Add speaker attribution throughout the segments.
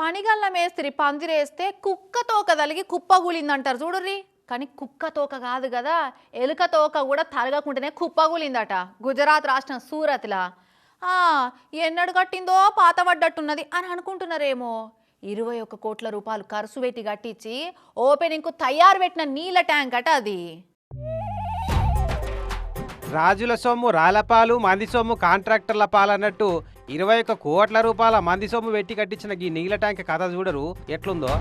Speaker 1: పనిగల్ల మేస్త్రి పందిరేస్తే కుక్క తోక తలిగి కుప్పగూలిందంటారు చూడుర్రి. కానీ కుక్క తోక కాదు కదా ఎలుక తోక కూడా తరగకుండానే కుప్పగూలిందట గుజరాత్ రాష్ట్రం సూరత్లా. ఎన్నడు కట్టిందో పాత పడ్డట్టున్నది అని అనుకుంటున్నారేమో. ఇరవై ఒక్క కోట్ల రూపాయలు ఖర్చు పెట్టి కట్టించి ఓపెనింగ్కు తయారు పెట్టిన నీళ్ళ ట్యాంక్ అట అది.
Speaker 2: రాజుల సొమ్ము రాలపాలు మంది సొమ్ము కాంట్రాక్టర్ల పాలన్నట్టు ఇరవై ఒక్క కోట్ల రూపాయల మంది సొమ్ము పెట్టి కట్టించిన ఈ నీళ్ళ ట్యాంక్ కథ చూడరు. ఎట్లుందో?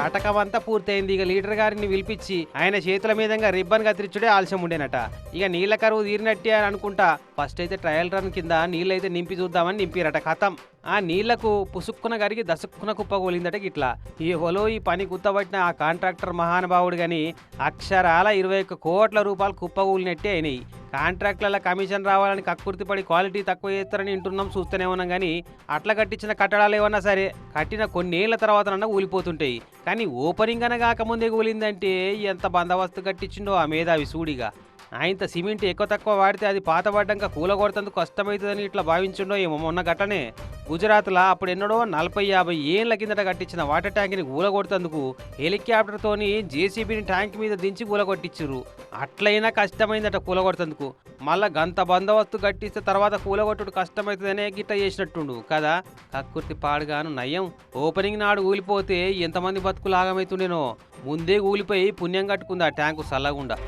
Speaker 2: కటకమంతా పూర్తయింది. ఇక లీడర్ గారిని పిలిపించి ఆయన చేతుల మీదంగా రిబ్బన్ కత్తిరించుడే ఆలస్యం ఉండేనట. ఇక నీళ్ళ కరువు తీరినట్టే అని అనుకుంటా ఫస్ట్ అయితే ట్రయల్ రన్ కింద నీళ్ళు అయితే నింపి చూద్దామని నింపిరట కథం. ఆ నీళ్ళకు పుసుక్కున గరిగి దసుక్కున కుప్పగోలిందట ఇట్లా ఈ హోలో ఈ పని గుత్తబట్టిన ఆ కాంట్రాక్టర్ మహానుభావుడు గాని అక్షరాల ఇరవై ఒక్క కోట్ల రూపాయలు కుప్పగూలినట్టే అయినాయి. కాంట్రాక్ట్లలో కమిషన్ రావాలని కక్కుర్తి పడి క్వాలిటీ తక్కువ చేస్తారని వింటున్నాం చూస్తూనే ఉన్నాం. కానీ అట్లా కట్టించిన కట్టడాలు ఏమన్నా సరే కట్టిన కొన్నేళ్ళ తర్వాత ఊలిపోతుంటాయి. కానీ ఓపెనింగ్ అనగాక ముందే ఊలిందంటే ఎంత బందోబస్తు కట్టించిండో ఆ మేధావి సూడిగా. ఆయనత సిమెంట్ ఎక్కువ తక్కువ వాడితే అది పాతబడ్డాక కూలగొడతందుకు కష్టమవుతుందని ఇట్లా భావించిండో ఏమో మొన్న గట్టనే గుజరాత్లో అప్పుడు ఎన్నడో నలభై యాభై ఏళ్ళ కిందట కట్టించిన వాటర్ ట్యాంక్ని కూలగొడుతందుకు హెలికాప్టర్తోని జేసీబీని ట్యాంక్ మీద దించి కూలగొట్టించారు అట్లయినా కష్టమైందట కూలగొడుతందుకు. మళ్ళా గంత బందోబస్తు కట్టిస్తే తర్వాత కూలగొట్టుడు కష్టమవుతుందనే గిట్ట చేసినట్టుండు కదా? కక్కుర్తి పాడుగాను నయం ఓపెనింగ్ నాడు ఊలిపోతే ఎంతమంది బతుకు లాగమైతుండేనో ముందే ఊలిపోయి పుణ్యం కట్టుకుంది ఆ ట్యాంకు సల్లగుండా.